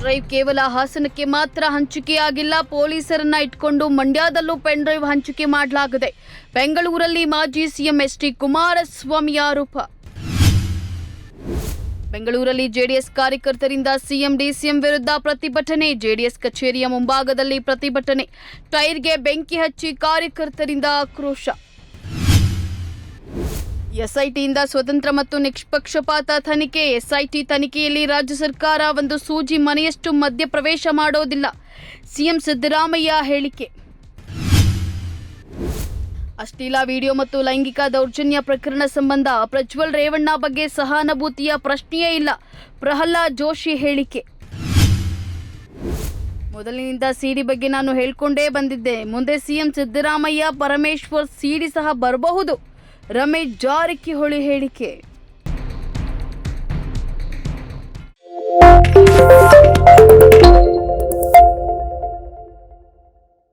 Drive ಕೇವಲ ಹಾಸನಕ್ಕೆ ಮಾತ್ರ ಹಂಚಿಕೆಯಾಗಿಲ್ಲ. ಪೊಲೀಸರನ್ನ ಇಟ್ಕೊಂಡು ಮಂಡ್ಯದಲ್ಲೂ ಪೆನ್ ಡ್ರೈವ್ ಹಂಚಿಕೆ ಮಾಡಲಾಗಿದೆ. ಬೆಂಗಳೂರಲ್ಲಿ ಮಾಜಿ ಸಿಎಂ ಎಸ್ ಟಿ ಕುಮಾರಸ್ವಾಮಿ ಆರೋಪ. ಬೆಂಗಳೂರಲ್ಲಿ ಜೆಡಿಎಸ್ ಕಾರ್ಯಕರ್ತರಿಂದ ಸಿಎಂ ಡಿಸಿಎಂ ವಿರುದ್ಧ ಪ್ರತಿಭಟನೆ. ಜೆಡಿಎಸ್ ಕಚೇರಿಯ ಮುಂಭಾಗದಲ್ಲಿ ಪ್ರತಿಭಟನೆ. ಟೈರ್ಗೆ ಬೆಂಕಿ ಹಚ್ಚಿ ಕಾರ್ಯಕರ್ತರಿಂದ ಆಕ್ರೋಶ. ಎಸ್ಐಟಿಯಿಂದ ಸ್ವತಂತ್ರ ಮತ್ತು ನಿಷ್ಪಕ್ಷಪಾತ ತನಿಖೆ. ಎಸ್ಐಟಿ ತನಿಖೆಯಲ್ಲಿ ರಾಜ್ಯ ಸರ್ಕಾರ ಒಂದು ಸೂಜಿ ಮನೆಯಷ್ಟು ಮಧ್ಯ ಪ್ರವೇಶ ಮಾಡೋದಿಲ್ಲ. ಸಿಎಂ ಸಿದ್ದರಾಮಯ್ಯ ಹೇಳಿಕೆ. ಅಶ್ಲೀಲ ವಿಡಿಯೋ ಮತ್ತು ಲೈಂಗಿಕ ದೌರ್ಜನ್ಯ ಪ್ರಕರಣ ಸಂಬಂಧ ಪ್ರಜ್ವಲ್ ರೇವಣ್ಣ ಬಗ್ಗೆ ಸಹಾನುಭೂತಿಯ ಪ್ರಶ್ನೆಯೇ ಇಲ್ಲ. ಪ್ರಹ್ಲಾದ್ ಜೋಶಿ ಹೇಳಿಕೆ. ಮೊದಲಿನಿಂದ ಸಿಡಿ ಬಗ್ಗೆ ನಾನು ಹೇಳ್ಕೊಂಡೇ ಬಂದಿದ್ದೆ. ಮುಂದೆ ಸಿಎಂ ಸಿದ್ದರಾಮಯ್ಯ, ಪರಮೇಶ್ವರ್, ಸಿಡಿ ಸಹ ಬರಬಹುದು. ರಮೇಶ್ ಜಾರಕಿಹೊಳಿ ಹೇಳಿಕೆ.